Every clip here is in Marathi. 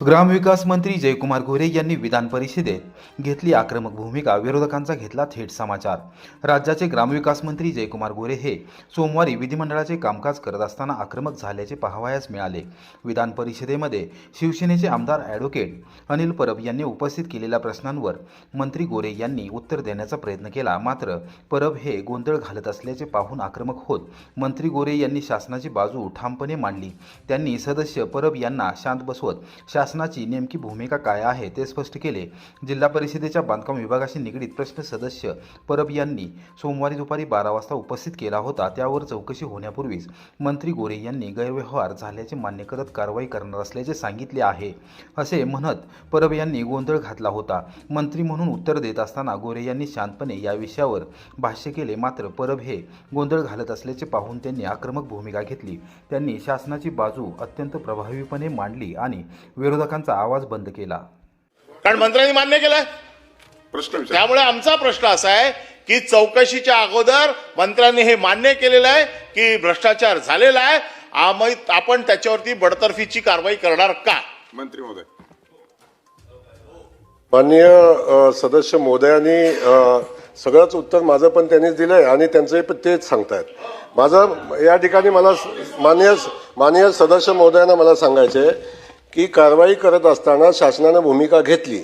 ग्रामविकास मंत्री जयकुमार गोरे यांनी विधान परिषदेत घेतली आक्रमक भूमिका. विरोधकांचा घेतला थेट समाचार. राज्याचे ग्रामविकास मंत्री जयकुमार गोरे हे सोमवारी विधिमंडळाचे कामकाज करत असताना आक्रमक झाल्याचे पाहावयास मिळाले. विधान परिषदेमध्ये शिवसेनेचे आमदार ॲडव्होकेट अनिल परब यांनी उपस्थित केलेल्या प्रश्नांवर मंत्री गोरे यांनी उत्तर देण्याचा प्रयत्न केला. मात्र परब हे गोंधळ घालत असल्याचे पाहून आक्रमक होत मंत्री गोरे यांनी शासनाची बाजू ठामपणे मांडली. त्यांनी सदस्य परब यांना शांत बसवत शासनाची नेमकी भूमिका काय आहे ते स्पष्ट केले. जिल्हा परिषदेच्या बांधकाम विभागाशी निगडीत प्रश्न सदस्य परब यांनी सोमवारी दुपारी बारा वाजता उपस्थित केला होता. त्यावर चौकशी होण्यापूर्वीच मंत्री गोरे यांनी गैरव्यवहार झाल्याचे मान्य करत कारवाई करणार असल्याचे सांगितले आहे. असे म्हणत परब यांनी गोंधळ घातला होता. मंत्री म्हणून उत्तर देत असताना गोरे यांनी शांतपणे या विषयावर भाष्य केले. मात्र परब हे गोंधळ घालत असल्याचे पाहून त्यांनी आक्रमक भूमिका घेतली. त्यांनी शासनाची बाजू अत्यंत प्रभावीपणे मांडली आणि विरोधकांचा आवाज बंद केला. कारण मंत्र्यांनी मान्य केलंय. प्रश्न विचार. त्यामुळे आमचा प्रश्न असा आहे की चौकशीच्या अगोदर मंत्र्यांनी हे मान्य केलेलं आहे की भ्रष्टाचार झालेला आहे. आम्ही आपण त्याच्यावरती बडतर्फीची कारवाई करणार का? मंत्री महोदय. माननीय सदस्य महोदयांनी सगळंच उत्तर माझं पण त्यांनीच दिलंय आणि त्यांचंही पण तेच सांगतायत. माझं या ठिकाणी मला माननीय माननीय सदस्य महोदयांना मला सांगायचे की कारवाई करत असताना शासनानं भूमिका घेतली.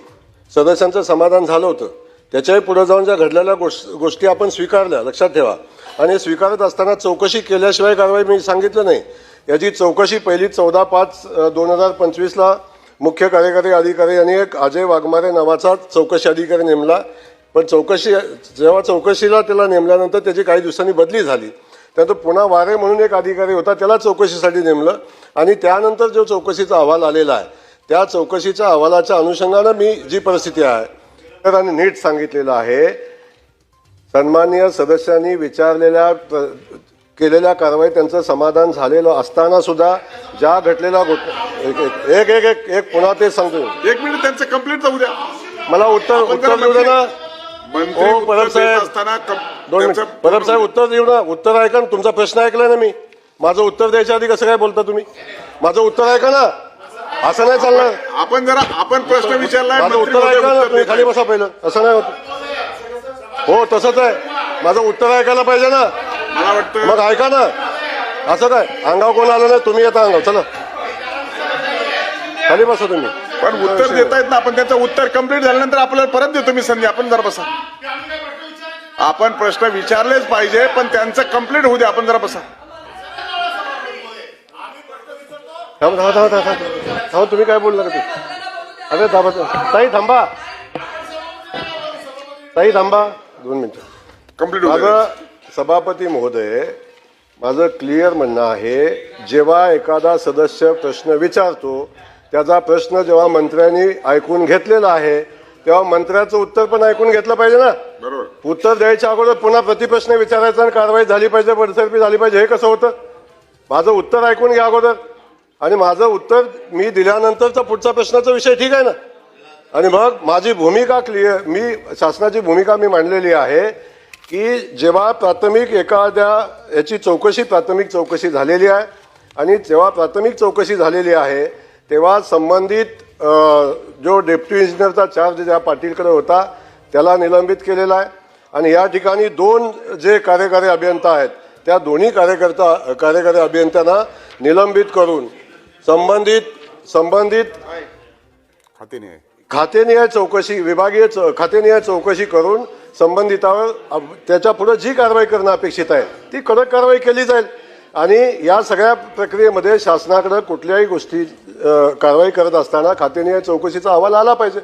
सदस्यांचं समाधान झालं होतं. त्याच्याही पुढे जाऊन ज्या घडलेल्या गोष्ट- गोष्टी आपण स्वीकारल्या लक्षात ठेवा. आणि स्वीकारत असताना चौकशी केल्याशिवाय कारवाई मी सांगितलं नाही. याची चौकशी पहिली चौदा पाच दोन हजार पंचवीसला मुख्य कार्यकारी अधिकारी यांनी एक अजय वाघमारे नावाचा चौकशी अधिकारी नेमला. पण चौकशी जेव्हा चौकशीला त्याला नेमल्यानंतर त्याची काही दिवसांनी बदली झाली. त्यानंतर पुन्हा वारे म्हणून एक अधिकारी होता त्याला चौकशीसाठी नेमलं. आणि त्यानंतर जो चौकशीचा अहवाल आलेला आहे त्या चौकशीच्या अहवालाच्या अनुषंगानं मी जी परिस्थिती आहे तर आणि नीट सांगितलेलं आहे सन्माननीय सदस्यांनी विचारलेल्या केलेल्या कारवाई त्यांचं समाधान झालेलं असताना सुद्धा ज्या घटलेल्या गोष्ट एक एक एक एक पुन्हा ते सांगतो. एक मिनिट त्यांचं कंप्लीट जाऊ द्या. मला उत्तर उत्तर दे ना. दोन मिनिट. परब साहेब उत्तर देऊ ना उत्तर ऐका ना तुमचा प्रश्न ऐकला ना मी. माझं उत्तर द्यायच्या आधी कसं काय बोलता तुम्ही? माझं उत्तर ऐका ना. असं नाही चालणार. आपण जरा आपण प्रश्न विचारलाय माझं उत्तर ऐका ना तुम्ही खाली. बसा पहिलं. असं नाही होत. हो तसंच आहे. माझं उत्तर ऐकायला पाहिजे ना. मला वाटतं मग ऐका ना. असं काय? अंगाव कोण आलं नाही? तुम्ही येता अंगाव चला. खाली बसा तुम्ही. पण उत्तर देता येत ना आपण त्याचं उत्तर कंप्लीट झाल्यानंतर आपल्याला परत देतो मी संधी. आपण जरा बसा. आपण प्रश्न विचारलेच पाहिजे पण त्यांचं कंप्लीट होऊ द्या आपण जरा बसा. थांबा थांबा थांबा थांबा थांबा. थांबा तुम्ही काय बोलणार ते? अरे थांबा ताई थांबा. ताई थांबा. दोन मिनिटं. द्या. माझं सभापती महोदय माझं क्लिअर म्हणणं आहे जेव्हा एखादा सदस्य प्रश्न विचारतो त्याचा प्रश्न जेव्हा मंत्र्यांनी ऐकून घेतलेला आहे तेव्हा मंत्र्याचं उत्तर पण ऐकून घेतलं पाहिजे ना. बरोबर. उत्तर द्यायच्या अगोदर पुन्हा प्रतिप्रश्न विचारायचा आणि कारवाई झाली पाहिजे बडतर्फी झाली पाहिजे हे कसं होतं? माझं उत्तर ऐकून घ्या अगोदर. आणि माझं उत्तर मी दिल्यानंतरचा पुढचा प्रश्नाचा विषय ठीक आहे ना? आणि मग माझी भूमिका क्लिअर मी शासनाची भूमिका मी मांडलेली आहे की जेव्हा प्राथमिक एखाद्या याची चौकशी प्राथमिक चौकशी झालेली आहे. आणि जेव्हा प्राथमिक चौकशी झालेली आहे तेव्हा संबंधित जो डेप्टी इंजिनियरचा चार्ज ज्या पाटीलकडे होता त्याला निलंबित केलेला आहे. आणि या ठिकाणी दोन जे कार्यकारी अभियंता आहेत त्या दोन्ही कार्यकर्ता कार्यकारी अभियंत्यांना निलंबित करून संबंधित संबंधित खाते नाही खातेनिहाय चौकशी विभागीय खातेनिहाय चौकशी करून संबंधितावर त्याच्या पुढे जी कारवाई करणं अपेक्षित आहे ती कडक कारवाई केली जाईल. आणि या सगळ्या प्रक्रियेमध्ये शासनाकडे कुठल्याही गोष्टी कारवाई करत असताना खातेनिहाय चौकशीचा अहवाल आला पाहिजे.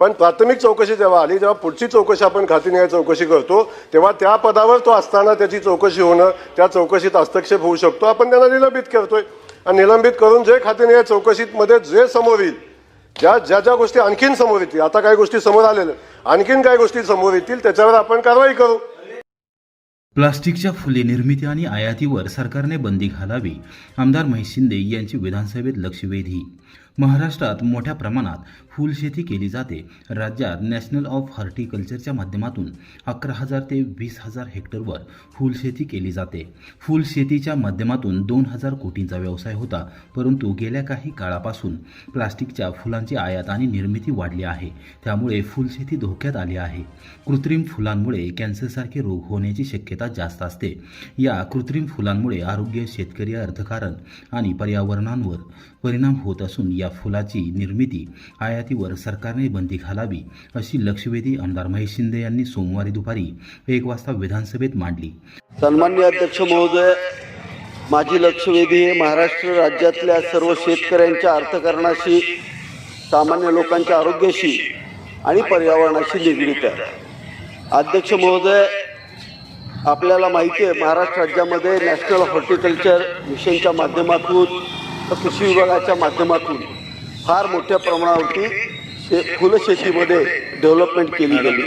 पण प्राथमिक चौकशी जेव्हा आली जेव्हा पुढची चौकशी आपण खातेनिहाय चौकशी करतो तेव्हा त्या पदावर तो असताना त्याची चौकशी होणं त्या चौकशीत हस्तक्षेप होऊ शकतो. आपण त्यांना निलंबित करतोय. आणि निलंबित करून जे खातेनिहाय चौकशीमध्ये जे समोर येईल ज्या ज्या ज्या गोष्टी आणखीन समोर येतील आता काही गोष्टी समोर आलेल्या आणखीन काही गोष्टी समोर येतील त्याच्यावर आपण कारवाई करू. प्लास्टिकच्या फुले निर्मिती आणि आयातीवर सरकारने बंदी घालावी. आमदार महेश शिंदे यांची विधानसभेत लक्षवेधी. महाराष्ट्रात मोठ्या प्रमाणात फुलशेती केली जाते. राज्यात नॅशनल ऑफ हॉर्टिकल्चरच्या माध्यमातून अकरा हजार ते वीस हजार हेक्टरवर फुलशेती केली जाते. फुलशेतीच्या माध्यमातून दोन हजार कोटींचा व्यवसाय होता परंतु गेल्या काही काळापासून प्लास्टिकच्या फुलांची आयात आणि निर्मिती वाढली आहे. त्यामुळे फुलशेती धोक्यात आली आहे. कृत्रिम फुलांमुळे कॅन्सरसारखे रोग होण्याची शक्यता जास्त असते. या कृत्रिम फुलांमुळे आरोग्य शेतकरी अर्थकारण आणि पर्यावरणांवर परिणाम होत असून या फुलाची निर्मिती आयात जाहिरातीवर सरकारने बंदी घालावी अशी लक्षवेधी आमदार महेश शिंदे यांनी सोमवारी दुपारी एक वाजता विधानसभेत मांडली. सन्मान्य अध्यक्ष महोदय माझी लक्षवेधी हे महाराष्ट्र राज्यातल्या सर्व शेतकऱ्यांच्या अर्थकारणाशी सामान्य लोकांच्या आरोग्याशी आणि पर्यावरणाशी निगडीत आहे. अध्यक्ष महोदय आपल्याला माहिती आहे महाराष्ट्र राज्यामध्ये नॅशनल हॉर्टिकल्चर मिशनच्या माध्यमातून कृषी विभागाच्या माध्यमातून फार मोठ्या प्रमाणावरती शे फुलशेतीमध्ये डेव्हलपमेंट केली गेली.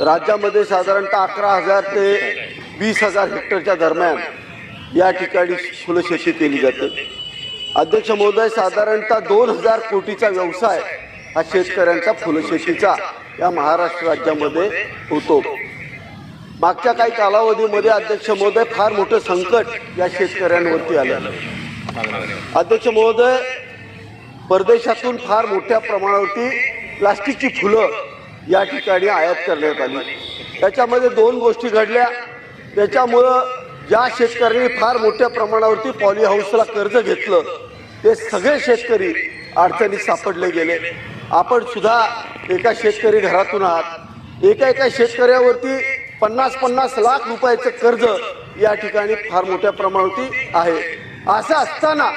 राज्यामध्ये साधारणतः अकरा हजार ते वीस हजार हेक्टरच्या दरम्यान या ठिकाणी फुलशेती केली जाते. अध्यक्ष महोदय साधारणतः दोन हजार कोटीचा व्यवसाय हा शेतकऱ्यांचा फुलशेतीचा या महाराष्ट्र राज्यामध्ये होतो. मागच्या काही कालावधीमध्ये अध्यक्ष महोदय फार मोठं संकट या शेतकऱ्यांवरती आलं. अध्यक्ष महोदय परदेशातून फार मोठ्या प्रमाणावरती प्लास्टिकची फुलं या ठिकाणी आयात करण्यात आली. त्याच्यामध्ये दोन गोष्टी घडल्या. त्याच्यामुळं ज्या शेतकऱ्यांनी फार मोठ्या प्रमाणावरती पॉली हाऊसला कर्ज घेतलं ते सगळे शेतकरी अडचणीत सापडले गेले. आपण सुद्धा एका शेतकरी घरातून आहात. एका एका शेतकऱ्यावरती पन्नास पन्नास लाख रुपयाचं कर्ज या ठिकाणी फार मोठ्या प्रमाणावरती आहे. असं असताना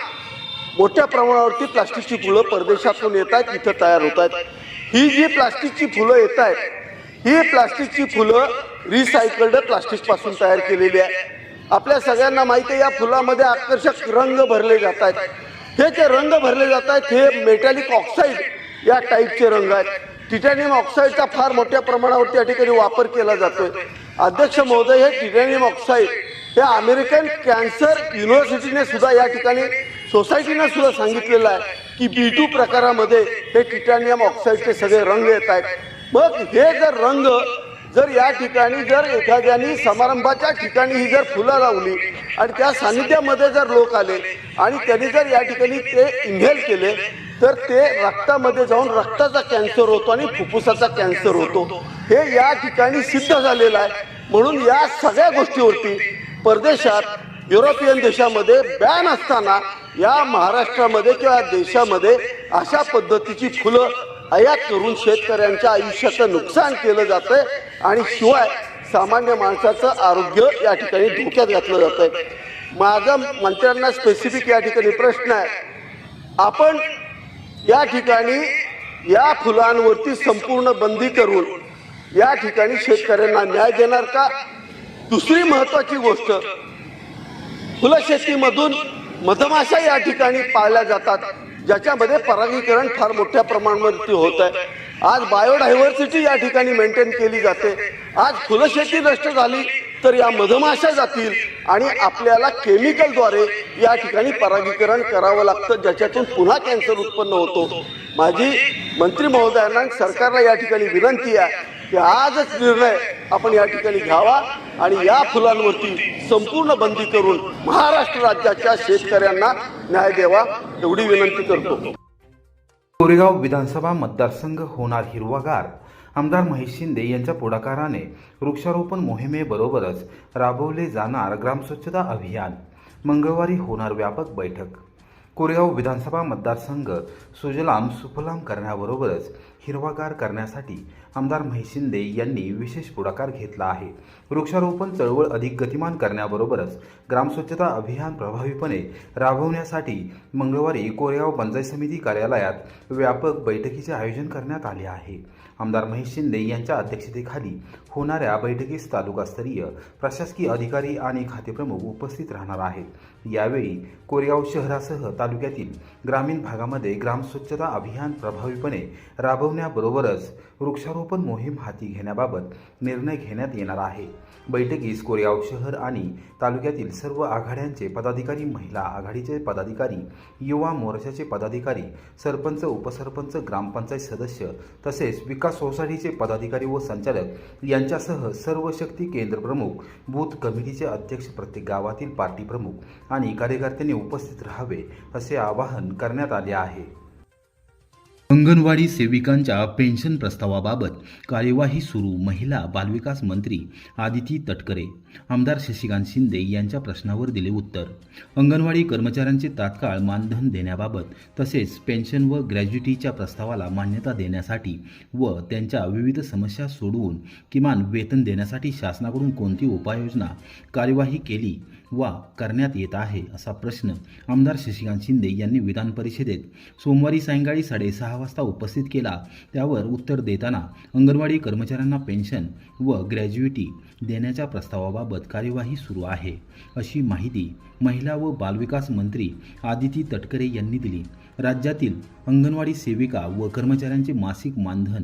मोठ्या प्रमाणावरती प्लास्टिकची फुलं परदेशातून येत आहेत इथं तयार होत आहेत ही जी प्लास्टिकची फुलं येत आहेत ही प्लास्टिकची फुलं रिसायकल्ड प्लास्टिकपासून तयार केलेली आहे. आपल्या सगळ्यांना माहिती आहे या फुलामध्ये आकर्षक रंग भरले जात आहेत हे जे रंग भरले जात आहेत हे मेटॅलिक ऑक्साईड या टाईपचे रंग आहेत. टिटॅनियम ऑक्साईडचा फार मोठ्या प्रमाणावरती या ठिकाणी वापर केला जातोय. अध्यक्ष महोदय हे टिटॅनियम ऑक्साईड हे अमेरिकन कॅन्सर युनिव्हर्सिटीने सुद्धा या ठिकाणी सोसायटीनं सुद्धा सांगितलेलं आहे की बी टू प्रकारामध्ये हे टिटॅनियम ऑक्साईडचे सगळे रंग येत आहेत. मग हे जर रंग जर या ठिकाणी जर एखाद्याने समारंभाच्या ठिकाणी ही जर फुलं लावली आणि त्या सानिध्यामध्ये जर लोक आले आणि त्यांनी जर या ठिकाणी ते इन्हेल केले तर ते रक्तामध्ये जाऊन रक्ताचा कॅन्सर होतो आणि फुफ्फुसाचा कॅन्सर होतो. हे या ठिकाणी सिद्ध झालेलं आहे. म्हणून या सगळ्या गोष्टीवरती परदेशात युरोपियन देशामध्ये बॅन असताना या महाराष्ट्रामध्ये किंवा देशामध्ये अशा पद्धतीची फुलं आयात करून शेतकऱ्यांच्या आयुष्याचं नुकसान केलं जातंय आणि शिवाय सामान्य माणसाचं आरोग्य या ठिकाणी धोक्यात घातलं जातंय. माझा मंत्र्यांना स्पेसिफिक या ठिकाणी प्रश्न आहे. आपण या ठिकाणी या फुलांवरती संपूर्ण बंदी करून या ठिकाणी शेतकऱ्यांना न्याय देणार का? दुसरी महत्वाची गोष्ट फुलशेतीमधून मधमाशा या ठिकाणी पाळल्या जातात ज्याच्यामध्ये परागीकरण फार मोठ्या प्रमाणावरती होत आहे. आज बायोडायव्हर्सिटी या ठिकाणी मेंटेन केली जाते. आज फुलशेती नष्ट झाली तर या मधमाशा जातील आणि आपल्याला केमिकलद्वारे या ठिकाणी परागीकरण करावं लागतं ज्याच्यातून पुन्हा कॅन्सर उत्पन्न होतो. माझी मंत्री महोदयांना सरकारला या ठिकाणी विनंती आहे की आजच निर्णय आपण या ठिकाणी घ्यावा आणि या फुलांवरती संपूर्ण बंदी करून महाराष्ट्र राज्याच्या शेतकऱ्यांना न्याय द्यावा एवढी विनंती करतो. कोरेगाव विधानसभा मतदारसंघ होणार हिरवागार. आमदार महेश शिंदे यांच्या पुढाकाराने वृक्षारोपण मोहिमेबरोबरच राबवले जाणार ग्रामस्वच्छता अभियान. मंगळवारी होणार व्यापक बैठक. कोरेगाव विधानसभा मतदारसंघ सुजलाम सुफलाम करण्याबरोबरच हिरवागार करण्यासाठी आमदार महेश शिंदे यांनी विशेष पुढाकार घेतला आहे. वृक्षारोपण चळवळ अधिक गतिमान करण्याबरोबरच ग्रामस्वच्छता अभियान प्रभावीपणे राबवण्यासाठी मंगळवारी कोरेगाव पंचायत समिती कार्यालयात व्यापक बैठकीचे आयोजन करण्यात आले आहे. आमदार महेश शिंदे यांच्या अध्यक्षतेखाली होणाऱ्या बैठकीस तालुकास्तरीय प्रशासकीय अधिकारी आणि खातेप्रमुख उपस्थित राहणार आहेत. यावेळी कोरेगाव शहरासह तालुक्यातील ग्रामीण भागामध्ये ग्रामस्वच्छता अभियान प्रभावीपणे राबवण्याबरोबरच वृक्षारोपण मोहीम हाती घेण्याबाबत निर्णय घेण्यात येणार आहे. बैठकीस कोरेगाव शहर आणि तालुक्यातील सर्व आघाड्यांचे पदाधिकारी महिला आघाडीचे पदाधिकारी युवा मोर्चाचे पदाधिकारी सरपंच उपसरपंच ग्रामपंचायत सदस्य तसेच विकास सोसायटीचे पदाधिकारी व संचालक यांच्यासह सर्व शक्ती केंद्र प्रमुख बूथ कमिटीचे अध्यक्ष प्रत्येक गावातील पार्टी प्रमुख आणि कार्यकर्त्यांनी उपस्थित राहावे असे आवाहन करण्यात आले आहे. अंगणवाडी सेविकांच्या पेन्शन प्रस्तावाबाबत कार्यवाही सुरू महिला बालविकास मंत्री आदिती तटकरे आमदार शशिकांत शिंदे यांच्या प्रश्नावर दिले उत्तर. अंगणवाडी कर्मचाऱ्यांचे तात्काळ मानधन देण्याबाबत तसेच पेन्शन व ग्रॅज्युटीच्या प्रस्तावाला मान्यता देण्यासाठी व त्यांच्या विविध समस्या सोडवून किमान वेतन देण्यासाठी शासनाकडून कोणती उपाययोजना कार्यवाही केली वा करण्यात येत आहे असा प्रश्न आमदार शशिकांत शिंदे यांनी विधान परिषदेत सोमवारी सायंकाळी साडेसहा वाजता उपस्थित केला. त्यावर उत्तर देताना अंगणवाडी कर्मचाऱ्यांना पेन्शन व ग्रॅज्युएटी देण्याच्या प्रस्तावाबाबत कार्यवाही सुरू आहे अशी माहिती महिला व बालविकास मंत्री आदिती तटकरे यांनी दिली. राज्यातील अंगणवाडी सेविका व कर्मचाऱ्यांचे मासिक मानधन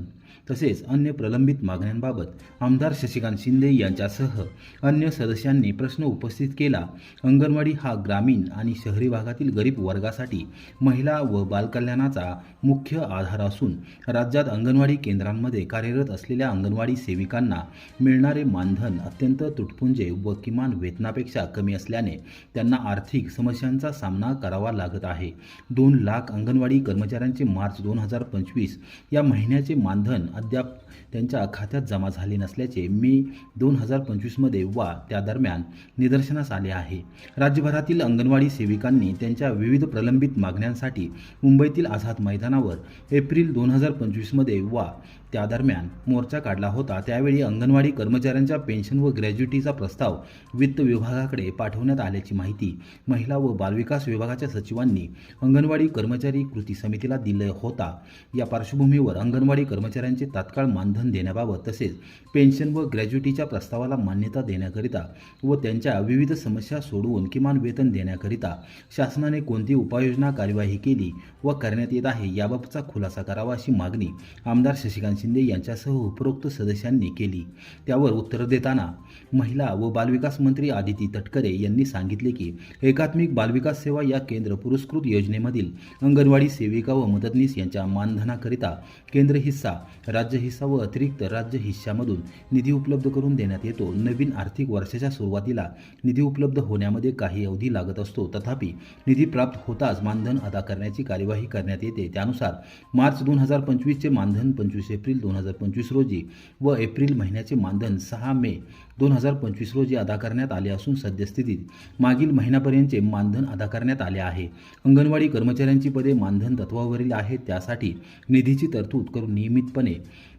तसेच अन्य प्रलंबित मागण्यांबाबत आमदार शशिकांत शिंदे यांच्यासह अन्य सदस्यांनी प्रश्न उपस्थित केला. अंगणवाडी हा ग्रामीण आणि शहरी भागातील गरीब वर्गासाठी महिला व बालकल्याणाचा मुख्य आधार असून राज्यात अंगणवाडी केंद्रांमध्ये कार्यरत असलेल्या अंगणवाडी सेविकांना मिळणारे मानधन अत्यंत तुटपुंजे व किमान वेतनापेक्षा कमी असल्याने त्यांना आर्थिक समस्यांचा सामना करावा लागत आहे. दोन लाख अंगणवाडी कर्मचाऱ्यांचे मार्च दोन हजार पंचवीस या महिन्याचे मानधन अद्याप त्यांच्या खात्यात जमा झाले नसल्याचे मे दोन हजार पंचवीसमध्ये वा त्या दरम्यान निदर्शनास आले आहे. राज्यभरातील अंगणवाडी सेविकांनी त्यांच्या विविध प्रलंबित मागण्यांसाठी मुंबईतील आझाद मैदानावर एप्रिल दोन हजार पंचवीसमध्ये वा त्या दरम्यान मोर्चा काढला होता. त्यावेळी अंगणवाडी कर्मचाऱ्यांच्या पेन्शन व ग्रॅज्युटीचा प्रस्ताव वित्त विभागाकडे पाठवण्यात आल्याची माहिती महिला व बालविकास विभागाच्या सचिवांनी अंगणवाडी कर्मचारी कृती समितीला दिले होता. या पार्श्वभूमीवर अंगणवाडी कर्मचाऱ्यांचे तात्काळ मानधन देण्याबाबत तसेच पेन्शन व ग्रॅज्युटीच्या प्रस्तावाला मान्यता देण्याकरिता व त्यांच्या विविध समस्या सोडवून किमान वेतन देण्याकरिता शासनाने कोणती उपाययोजना कार्यवाही केली व करण्यात येत आहे याबाबतचा खुलासा करावा अशी मागणी आमदार शशिकांत शिंदे यांच्यासह उपरोक्त सदस्यांनी केली. त्यावर उत्तर देताना महिला व बालविकास मंत्री आदिती तटकरे यांनी सांगितले की एकात्मिक बालविकास सेवा या केंद्र पुरस्कृत योजनेमधील अंगणवाडी सेविका व मदतनीस यांच्या मानधनाकरिता केंद्र हिस्सा राज्य हिस्सा व अतिरिक्त राज्य हिस्सामधून निधी उपलब्ध करून देण्यात येतो. नवीन आर्थिक वर्षाच्या सुरुवातीला निधी उपलब्ध होण्यामध्ये काही अवधी लागत असतो. तथापि निधी प्राप्त होताच मानधन अदा करण्याची कार्यवाही करण्यात येते. त्यानुसार मार्च दोन हजार पंचवीसचे मानधन पंचवीस एप्रिल दोन हजार पंचवीस रोजी व एप्रिल महिन्याचे मानधन सहा मे दोन हजार पंचवीस रोजी अदा करण्यात आले असून सद्यस्थितीत मागील महिन्यापर्यंतचे मानधन अदा करण्यात आले आहे. अंगणवाडी कर्मचाऱ्यांची पदे मानधन तत्वावरील आहेत त्यासाठी निधीची तरतूद करून नियमितपणे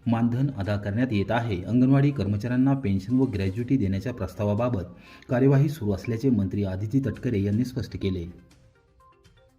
मानधन अदा करण्यात येत आहे. अंगणवाडी कर्मचाऱ्यांना पेन्शन व ग्रॅज्युटी देण्याच्या प्रस्तावाबाबत कार्यवाही सुरू असल्याचे मंत्री आदिती तटकरे यांनी स्पष्ट केले.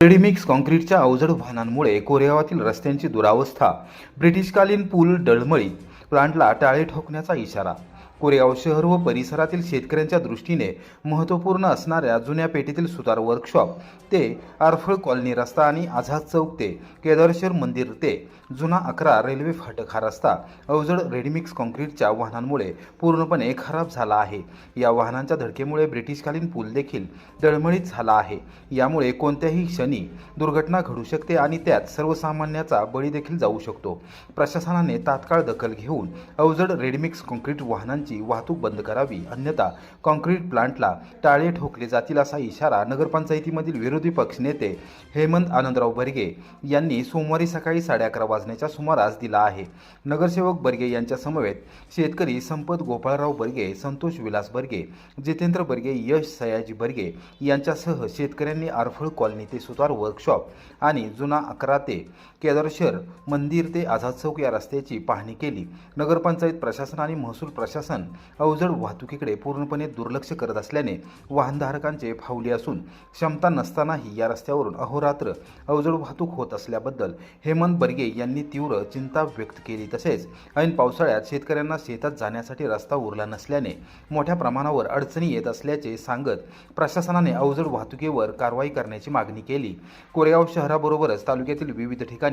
रेडीमिक्स काँक्रीटच्या अवजड वाहनांमुळे कोरेगावातील रस्त्यांची दुरावस्था ब्रिटिशकालीन पूल डळमळी प्लांटला टाळे ठोकण्याचा इशारा. कोरेगाव शहर व परिसरातील शेतकऱ्यांच्या दृष्टीने महत्त्वपूर्ण असणाऱ्या जुन्या पेठेतील सुतार वर्कशॉप ते आरफळ कॉलनी रस्ता आणि आझाद चौक ते केदारेश्वर मंदिर ते जुना अकरा रेल्वे फाटक हा रस्ता अवजड रेडमिक्स काँक्रीटच्या वाहनांमुळे पूर्णपणे खराब झाला आहे. या वाहनांच्या धडकेमुळे ब्रिटिशकालीन पूल देखील दळमळीत झाला आहे. यामुळे कोणत्याही क्षणी दुर्घटना घडू शकते आणि त्यात सर्वसामान्याचा बळी देखील जाऊ शकतो. प्रशासनाने तात्काळ दखल घेऊन अवजड रेडमिक्स काँक्रीट वाहनांची वाहतूक बंद करावी अन्यथा काँक्रीट प्लांटला टाळे ठोकले जातील असा इशारा नगरपंचायतीमधील विरोधी पक्ष नेते हेमंत आनंदराव बर्गे यांनी सोमवारी सकाळी साडे अकरा वाजण्याच्या सुमारास दिला आहे. नगरसेवक बर्गे यांच्या समवेत शेतकरी संपत गोपाळराव बर्गे संतोष विलास बर्गे जितेंद्र बर्गे यश सयाजी बर्गे यांच्यासह शेतकऱ्यांनी आरफळ कॉलनी ते सुतार वर्कशॉप आणि जुना अकरा ते केदारशर मंदिर ते आझाद चौक या रस्त्याची पाहणी केली. नगरपंचायत प्रशासन आणि महसूल प्रशासन अवजड वाहतुकीकडे पूर्णपणे दुर्लक्ष करत असल्याने वाहनधारकांचे फावले असून क्षमता नसतानाही या रस्त्यावरून अहोरात्र अवजड वाहतूक होत असल्याबद्दल हेमंत बर्गे यांनी तीव्र चिंता व्यक्त केली. तसेच ऐन पावसाळ्यात शेतकऱ्यांना शेतात जाण्यासाठी रस्ता उरला नसल्याने मोठ्या प्रमाणावर अडचणी येत असल्याचे सांगत प्रशासनाने अवजड वाहतुकीवर कारवाई करण्याची मागणी केली. कोरेगाव शहराबरोबरच तालुक्यातील विविध ठिकाणी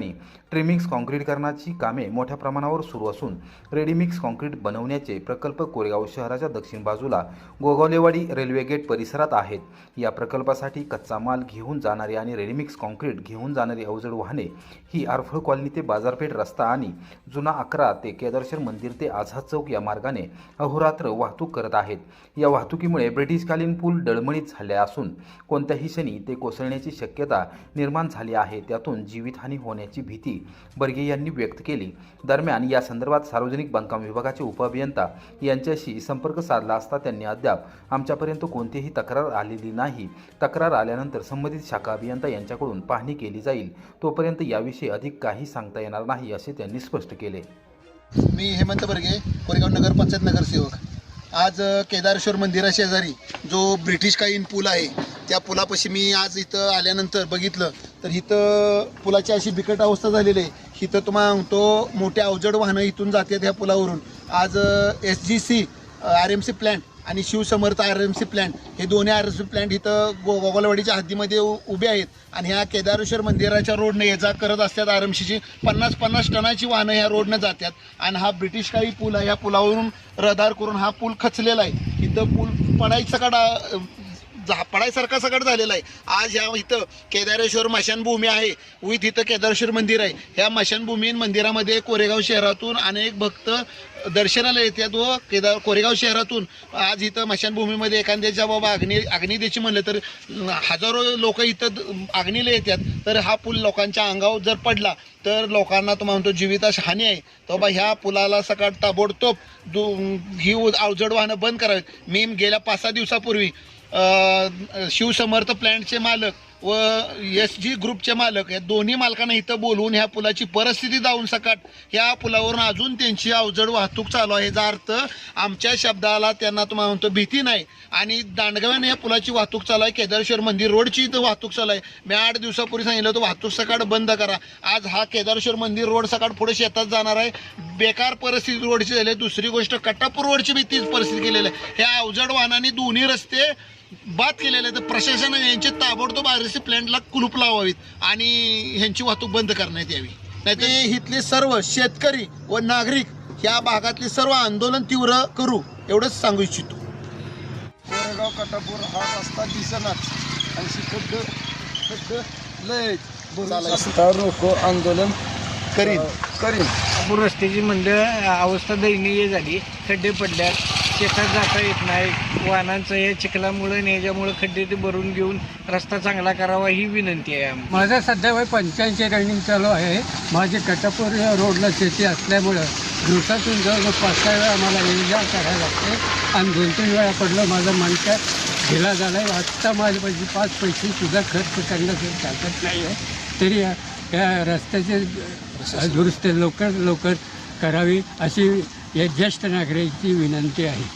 ट्रिमिक्स काँक्रीटकरणाची कामे मोठ्या प्रमाणावर सुरू असून रेडीमिक्स काँक्रीट बनवण्याचे प्रकल्प कोरेगाव शहराच्या दक्षिण बाजूला गोगावलेवाडी रेल्वे गेट परिसरात आहेत. या प्रकल्पासाठी कच्चा माल घेऊन जाणारी आणि रेडीमिक्स काँक्रीट घेऊन जाणारी अवजड वाहने ही आरफळ कॉलनी ते बाजारपेठ रस्ता आणि जुना अकरा ते केदारशर मंदिर ते आझाद चौक या मार्गाने अहोरात्र वाहतूक करत आहेत. या वाहतुकीमुळे ब्रिटिशकालीन पूल डळमळीत झाले असून कोणत्याही क्षणी ते कोसळण्याची शक्यता निर्माण झाली आहे. त्यातून जीवितहानी होण्याची भीती बर्गे यांनी व्यक्त केली. दरम्यान या संदर्भात सार्वजनिक बांधकाम विभागाचे उपअभियंता यांच्याशी संपर्क साधला असता त्यांनी अद्याप आमच्यापर्यंत कोणतीही तक्रार आलेली नाही. तक्रार आल्यानंतर संबंधित शाखा अभियंता यांच्याकडून पाहणी केली जाईल. तोपर्यंत याविषयी अधिक काही सांगता येणार नाही असे त्यांनी स्पष्ट केले. मी हेमंत बर्गे कोरेगाव नगर पंचायत नगरसेवक. आज अ, केदारेश्वर मंदिराशेजारी जो ब्रिटिशकालीन पूल आहे त्या पुलापाशी मी आज इथं आल्यानंतर बघितलं तर इथं पुलाची अशी बिकट अवस्था झालेली आहे. इथं तुम्हाला म्हणतो मोठ्या अवजड वाहनं इथून जातात ह्या पुलावरून. आज S G C R M C plant आणि Shivsamarth R M C plant हे दोन्ही आर एम सी प्लॅन्ट इथं गो गोगलवाडीच्या हद्दीमध्ये उभे आहेत. आणि ह्या केदारेश्वर मंदिराच्या रोडने ये जा करत असतात आर एम सीची पन्नास पन्नास टनाची वाहनं ह्या रोडनं जातात. आणि हा ब्रिटिश काळी पूल आहे. ह्या पुलावरून रदार करून हा पूल खचलेला आहे. इथं पूल पडायचं का डा झापडायसारखा सगळं झालेला आहे. आज ह्या इथं केदारेश्वर मशानभूमी आहे. विथ इथं केदारेश्वर मंदिर आहे. ह्या मशानभूमी मंदिरामध्ये कोरेगाव शहरातून अनेक भक्त दर्शनाला येतात व केदार कोरेगाव शहरातून आज इथं मशानभूमीमध्ये एखाद्याच्या बाबा अग्नी अग्निदेशी म्हणलं तर हजारो लोक इथं अग्नीला येतात. तर हा पूल लोकांच्या अंगावर जर पडला तर लोकांना तो म्हणतो जीविताश हानी आहे. तो बाबा ह्या पुलाला सकाळ ताबडतोब दु ही अवजड वाहनं बंद करावीत. मी गेल्या पाच सहा दिवसापूर्वी शिवसमर्थ प्लॅन्टचे मालक व एस जी ग्रुपचे मालक या दोन्ही मालकांना इथं बोलवून ह्या पुलाची परिस्थिती जाऊन सकाट. ह्या पुलावरून अजून त्यांची अवजड वाहतूक चालू आहे. याचा अर्थ आमच्या शब्दाला त्यांना तुम्हाला म्हणतो भीती नाही. आणि दांडगाव्याने या पुलाची वाहतूक चालू आहे केदारेश्वर मंदिर रोडची इथं वाहतूक चालू आहे मी आठ दिवसापूर्वी सांगितलं होतं वाहतूक सकाळ बंद करा. आज हा केदारेश्वर मंदिर रोड सकाळ पुढे शेतात जाणार आहे. बेकार परिस्थिती रोडची झाली. दुसरी गोष्ट कट्टापूर रोडची बी तीच परिस्थिती केलेली आहे. ह्या अवजड वाहनाने दोन्ही रस्ते बाद केलेले आहेत तर प्रशासनाने यांचे ताबडतोब आर एस प्लॅन्टला कुलूप लावावीत आणि ह्यांची वाहतूक बंद करण्यात यावी. नाही ते इथले सर्व शेतकरी व नागरिक ह्या भागातले सर्व आंदोलन तीव्र करू एवढंच सांगू इच्छितो. कोरेगाव कटापूर हा रस्ता दिसेनाच आणि खड्ड खड्ड लय रस्ता रोको आंदोलन करीन. करीन. नागपूर रस्त्याची म्हणलं अवस्था दयनीय झाली. खड्डे पडल्यात. शेतात जाता येत नाही. वाहनांचं या चिखलामुळे आणि याच्यामुळे खड्डे ते भरून घेऊन रस्ता चांगला करावा ही विनंती आहे माझं सध्या वय पंच्याऐंशी रनिंग चालू आहे. माझे कटापूर या रोडला शेती असल्यामुळं दिवसातून जवळजवळ पाच सहा वेळा मला एन्जॉय करायला लागते. आणि दोन तीन वेळा पडलं माझा मनका ढिला झाला आहे आत्ता माझ्या पैसे पाच पैसे सुद्धा खर्च करण्यासाठी चालत नाही आहे. तरी या रस्त्याचे दुरुस्ती लवकर लवकर करावी अशी या ज्येष्ठ नागरिकांची विनंती आहे.